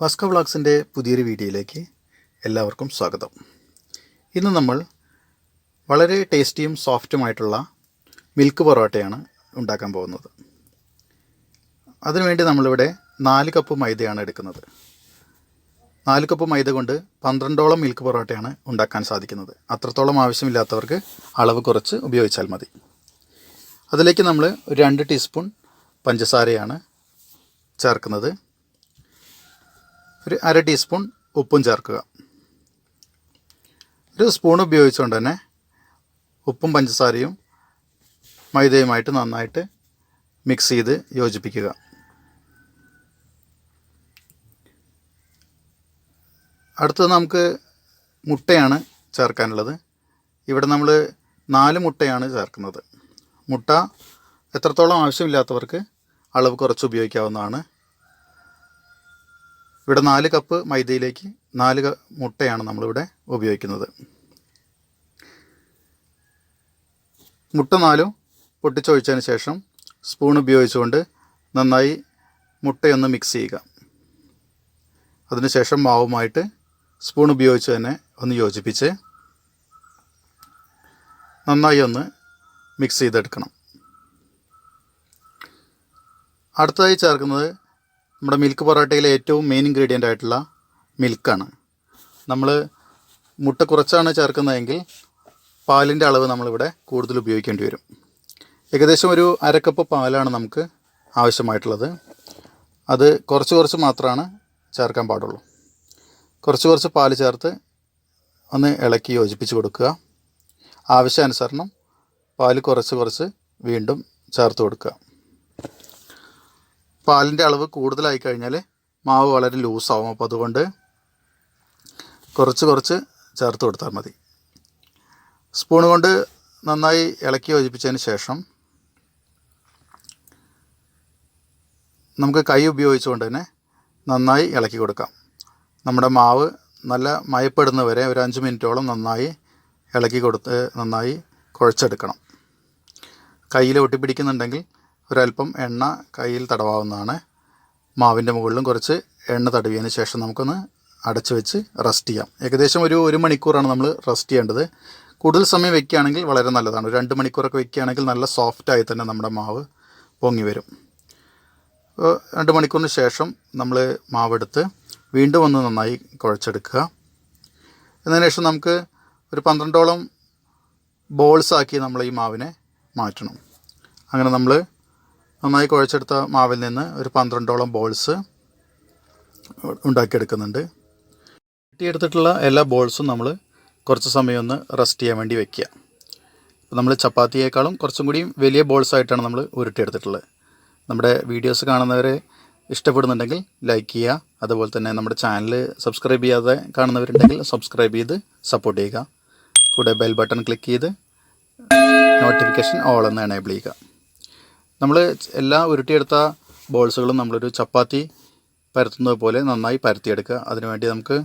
വാസ്ക വ്ളോഗ്സിന്റെ പുതിയൊരു വീഡിയോയിലേക്ക് എല്ലാവർക്കും സ്വാഗതം. ഇന്ന് നമ്മൾ വളരെ ടേസ്റ്റിയും സോഫ്റ്റുമായിട്ടുള്ള മിൽക്ക് പൊറോട്ടയാണ് ഉണ്ടാക്കാൻ പോകുന്നത്. അതിനുവേണ്ടി നമ്മളിവിടെ നാല് കപ്പ് മൈദയാണ് എടുക്കുന്നത്. നാല് കപ്പ് മൈദ കൊണ്ട് പന്ത്രണ്ടോളം മിൽക്ക് പൊറോട്ടയാണ് ഉണ്ടാക്കാൻ സാധിക്കുന്നത്. അത്രത്തോളം ആവശ്യമില്ലാത്തവർക്ക് അളവ് കുറച്ച് ഉപയോഗിച്ചാൽ മതി. അതിലേക്ക് നമ്മൾ രണ്ട് ടീസ്പൂൺ പഞ്ചസാരയാണ് ചേർക്കുന്നത്. ഒരു അര ടീസ്പൂൺ ഉപ്പും ചേർക്കുക. ഒരു സ്പൂൺ ഉപയോഗിച്ചുകൊണ്ട് തന്നെ ഉപ്പും പഞ്ചസാരയും മൈദയുമായിട്ട് നന്നായിട്ട് മിക്സ് ചെയ്ത് യോജിപ്പിക്കുക. അടുത്തത് നമുക്ക് മുട്ടയാണ് ചേർക്കാനുള്ളത്. ഇവിടെ നമ്മൾ നാല് മുട്ടയാണ് ചേർക്കുന്നത്. മുട്ട എത്രത്തോളം ആവശ്യമില്ലാത്തവർക്ക് അളവ് കുറച്ച് ഉപയോഗിക്കാവുന്നതാണ്. ഇവിടെ നാല് കപ്പ് മൈദയിലേക്ക് നാല് മുട്ടയാണ് നമ്മളിവിടെ ഉപയോഗിക്കുന്നത്. മുട്ട നാലും പൊട്ടിച്ചൊഴിച്ചതിന് ശേഷം സ്പൂൺ ഉപയോഗിച്ചുകൊണ്ട് നന്നായി മുട്ടയൊന്ന് മിക്സ് ചെയ്യുക. അതിനുശേഷം മാവുമായിട്ട് സ്പൂൺ ഉപയോഗിച്ച് തന്നെ ഒന്ന് യോജിപ്പിച്ച് നന്നായി ഒന്ന് മിക്സ് ചെയ്തെടുക്കണം. അടുത്തതായി ചേർക്കുന്നത് നമ്മുടെ മിൽക്ക് പൊറോട്ടയിലെ ഏറ്റവും മെയിൻ ഇൻഗ്രീഡിയന്റ് ആയിട്ടുള്ള മിൽക്കാണ്. നമ്മൾ മുട്ട കുറച്ചാണ് ചേർക്കുന്നതെങ്കിൽ പാലിന്റെ അളവ് നമ്മളിവിടെ കൂടുതൽ ഉപയോഗിക്കേണ്ടി വരും. ഏകദേശം ഒരു അരക്കപ്പ് പാലാണ് നമുക്ക് ആവശ്യമായിട്ടുള്ളത്. അത് കുറച്ച് കുറച്ച് മാത്രമാണ് ചേർക്കാൻ പാടുള്ളൂ. കുറച്ച് കുറച്ച് പാൽ ചേർത്ത് ഒന്ന് ഇളക്കി യോജിപ്പിച്ച് കൊടുക്കുക. ആവശ്യാനുസരണം പാൽ കുറച്ച് കുറച്ച് വീണ്ടും ചേർത്ത് കൊടുക്കുക. പാലിന്റെ അളവ് കൂടുതലായി കഴിഞ്ഞാൽ മാവ് വളരെ ലൂസാവും അപ്പോൾ അതുകൊണ്ട് കുറച്ച് കുറച്ച് ചേർത്ത് കൊടുത്താൽ മതി. സ്പൂൺ കൊണ്ട് നന്നായി ഇളക്കി യോജിപ്പിച്ചതിന് ശേഷം നമുക്ക് കൈ ഉപയോഗിച്ചുകൊണ്ട് തന്നെ നന്നായി ഇളക്കി കൊടുക്കാം. നമ്മുടെ മാവ് നല്ല മയപ്പെടുന്ന വരെ ഒരു അഞ്ച് മിനിറ്റോളം നന്നായി ഇളക്കി കൊടുത്ത് നന്നായി കുഴച്ചെടുക്കണം. കയ്യിൽ ഒട്ടിപ്പിടിക്കുന്നുണ്ടെങ്കിൽ ഒരല്പം എണ്ണ കയ്യിൽ തടവാവുന്നതാണ്. മാവിന്റെ മുകളിലും കുറച്ച് എണ്ണ തടവിയതിന് ശേഷം നമുക്കൊന്ന് അടച്ചു വെച്ച് റെസ്റ്റ് ചെയ്യാം. ഏകദേശം ഒരു ഒരു മണിക്കൂറാണ് നമ്മൾ റെസ്റ്റ് ചെയ്യേണ്ടത്. കൂടുതൽ സമയം വെക്കുകയാണെങ്കിൽ വളരെ നല്ലതാണ്. ഒരു രണ്ട് മണിക്കൂറൊക്കെ വെക്കുകയാണെങ്കിൽ നല്ല സോഫ്റ്റായി തന്നെ നമ്മുടെ മാവ് പൊങ്ങി വരും. രണ്ട് മണിക്കൂറിന് ശേഷം നമ്മൾ മാവെടുത്ത് വീണ്ടും ഒന്ന് നന്നായി കുഴച്ചെടുക്കുക. എന്നതിന് ശേഷം നമുക്ക് ഒരു പന്ത്രണ്ടോളം ബോൾസ് ആക്കി നമ്മൾ ഈ മാവിനെ മാറ്റണം. അങ്ങനെ നമ്മൾ നന്നായി കുഴച്ചെടുത്ത മാവിൽ നിന്ന് ഒരു പന്ത്രണ്ടോളം ബോൾസ് ഉണ്ടാക്കിയെടുക്കുന്നുണ്ട്. കിട്ടിയെടുത്തിട്ടുള്ള എല്ലാ ബോൾസും നമ്മൾ കുറച്ച് സമയം ഒന്ന് റെസ്റ്റ് ചെയ്യാൻ വേണ്ടി വെക്കുക. നമ്മൾ ചപ്പാത്തിയേക്കാളും കുറച്ചും കൂടി വലിയ ബോൾസ് ആയിട്ടാണ് നമ്മൾ ഉരുട്ടിയെടുത്തിട്ടുള്ളത്. നമ്മുടെ വീഡിയോസ് കാണുന്നവരെ ഇഷ്ടപ്പെടുന്നുണ്ടെങ്കിൽ ലൈക്ക് ചെയ്യുക. അതുപോലെ തന്നെ നമ്മുടെ ചാനൽ സബ്സ്ക്രൈബ് ചെയ്യാതെ കാണുന്നവരുണ്ടെങ്കിൽ സബ്സ്ക്രൈബ് ചെയ്ത് സപ്പോർട്ട് ചെയ്യുക. കൂടെ ബെൽ ബട്ടൺ ക്ലിക്ക് ചെയ്ത് നോട്ടിഫിക്കേഷൻ ഓൾ എന്ന് എനേബിൾ ചെയ്യുക. നമ്മൾ എല്ലാ ഉരുട്ടിയെടുത്ത ബോൾസുകളും നമ്മളൊരു ചപ്പാത്തി പരത്തുന്നത് പോലെ നന്നായി പരത്തിയെടുക്കുക. അതിനുവേണ്ടി നമുക്ക്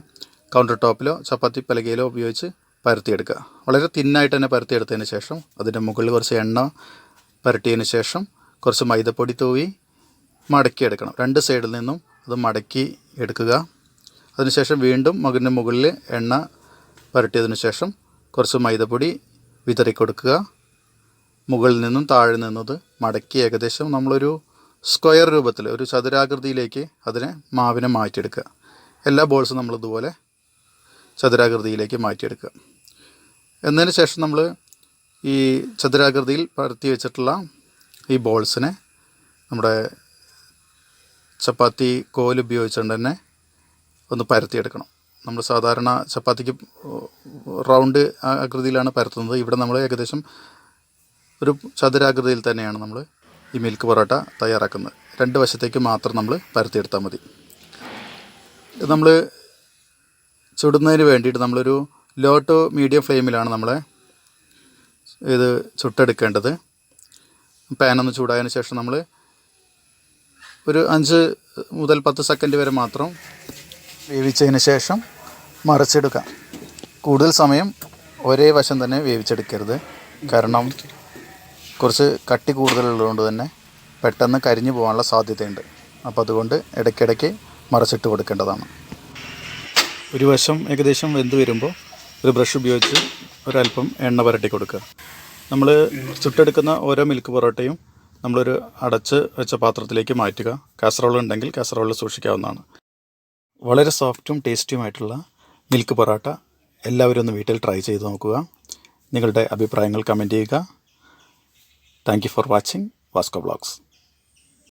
കൗണ്ടർ ടോപ്പിലോ ചപ്പാത്തി പലകയിലോ ഉപയോഗിച്ച് പരത്തിയെടുക്കുക. വളരെ തിന്നായിട്ട് തന്നെ പരത്തിയെടുത്തതിന് ശേഷം അതിന്റെ മുകളിൽ കുറച്ച് എണ്ണ പരട്ടിയതിന് ശേഷം കുറച്ച് മൈദപ്പൊടി തൂവി മടക്കിയെടുക്കണം. രണ്ട് സൈഡിൽ നിന്നും അത് മടക്കി എടുക്കുക. അതിനുശേഷം വീണ്ടും മകന്റെ മുകളിൽ എണ്ണ പരട്ടിയതിന് ശേഷം കുറച്ച് മൈദപ്പൊടി വിതറി കൊടുക്കുക മുകളിൽ നിന്നും താഴെ നിന്നത് മടക്കി ഏകദേശം നമ്മളൊരു സ്ക്വയർ രൂപത്തിൽ ഒരു ചതുരാകൃതിയിലേക്ക് അതിനെ മാവിനെ മാറ്റിയെടുക്കുക. എല്ലാ ബോൾസും നമ്മളിതുപോലെ ചതുരാകൃതിയിലേക്ക് മാറ്റിയെടുക്കുക. എന്നതിന് ശേഷം നമ്മൾ ഈ ചതുരാകൃതിയിൽ പരത്തി വെച്ചിട്ടുള്ള ഈ ബോൾസിനെ നമ്മുടെ ചപ്പാത്തി കോൽ ഉപയോഗിച്ചുകൊണ്ട് തന്നെ ഒന്ന് പരത്തിയെടുക്കണം. നമ്മൾ സാധാരണ ചപ്പാത്തിക്ക് റൗണ്ട് ആകൃതിയിലാണ് പരത്തുന്നത്. ഇവിടെ നമ്മൾ ഏകദേശം ഒരു ചതുരാകൃതിയിൽ തന്നെയാണ് നമ്മൾ ഈ മിൽക്ക് പൊറോട്ട തയ്യാറാക്കുന്നത്. രണ്ട് വശത്തേക്ക് മാത്രം നമ്മൾ പരത്തിയെടുത്താൽ മതി. നമ്മൾ ചുടുന്നതിന് വേണ്ടിയിട്ട് നമ്മളൊരു ലോ ടു മീഡിയം ഫ്ലെയിമിലാണ് നമ്മൾ ഇത് ചുട്ടെടുക്കേണ്ടത്. പാനൊന്ന് ചൂടായതിനു ശേഷം നമ്മൾ ഒരു അഞ്ച് മുതൽ പത്ത് സെക്കൻഡ് വരെ മാത്രം വേവിച്ചതിന് ശേഷം മറിച്ചെടുക്കാം. കൂടുതൽ സമയം ഒരേ വശം തന്നെ വേവിച്ചെടുക്കരുത്. കാരണം കുറച്ച് കട്ടി കൂടുതലുള്ളതുകൊണ്ട് തന്നെ പെട്ടെന്ന് കരിഞ്ഞു പോകാനുള്ള സാധ്യതയുണ്ട്. അപ്പോൾ അതുകൊണ്ട് ഇടയ്ക്കിടയ്ക്ക് മറച്ചിട്ട് കൊടുക്കേണ്ടതാണ്. ഒരു വശം ഏകദേശം വെന്ത് വരുമ്പോൾ ഒരു ബ്രഷ് ഉപയോഗിച്ച് ഒരല്പം എണ്ണ പുരട്ടി കൊടുക്കുക. നമ്മൾ ചുട്ടെടുക്കുന്ന ഓരോ മിൽക്ക് പൊറോട്ടയും നമ്മളൊരു അടച്ച് വെച്ച പാത്രത്തിലേക്ക് മാറ്റുക. കാസറോൾ ഉണ്ടെങ്കിൽ കാസറോളിൽ സൂക്ഷിക്കാവുന്നതാണ്. വളരെ സോഫ്റ്റും ടേസ്റ്റിയുമായിട്ടുള്ള മിൽക്ക് പൊറോട്ട എല്ലാവരും ഒന്ന് വീട്ടിൽ ട്രൈ ചെയ്ത് നോക്കുക. നിങ്ങളുടെ അഭിപ്രായങ്ങൾ കമന്റ് ചെയ്യുക. Thank you for watching Vasco Blogs.